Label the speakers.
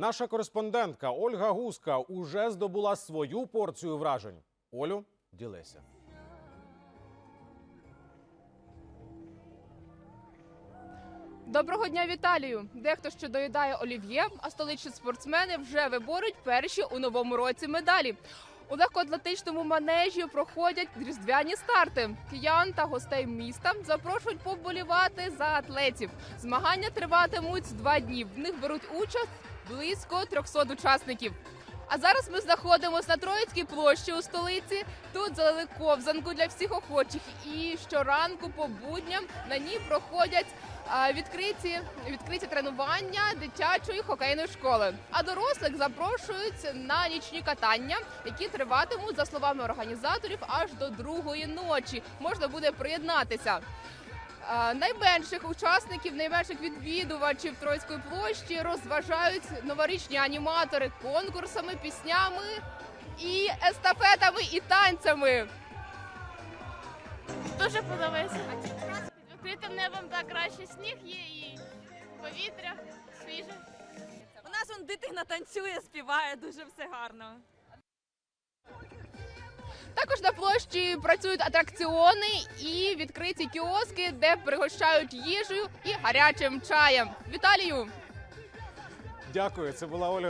Speaker 1: Наша кореспондентка Ольга Гуска уже здобула свою порцію вражень. Олю, ділися.
Speaker 2: Доброго дня, Віталію! Дехто ще доїдає олів'є, а столичні спортсмени вже виборуть перші у новому році медалі. У легкоатлетичному манежі проходять різдвяні старти. Киян та гостей міста запрошують поболівати за атлетів. Змагання триватимуть два дні. В них беруть участь близько 300 учасників. А зараз ми знаходимося на Троїцькій площі у столиці. Тут залили ковзанку для всіх охочих. І щоранку по будням на ній проходять відкриті, відкриті тренування дитячої хокейної школи. А дорослих запрошують на нічні катання, які триватимуть, за словами організаторів, аж до другої ночі. Можна буде приєднатися. Найменших учасників, найменших відвідувачів Троїцької площі розважають новорічні аніматори конкурсами, піснями і естафетами і танцями.
Speaker 3: Дуже подобається. Відкритим небом так краще сніг є і повітря свіже.
Speaker 4: У нас вон дитина танцює, співає, дуже все гарно.
Speaker 2: Також на площі працюють атракціони і відкриті кіоски, де пригощають їжею і гарячим чаєм. Віталію!
Speaker 1: Дякую. Це була Оля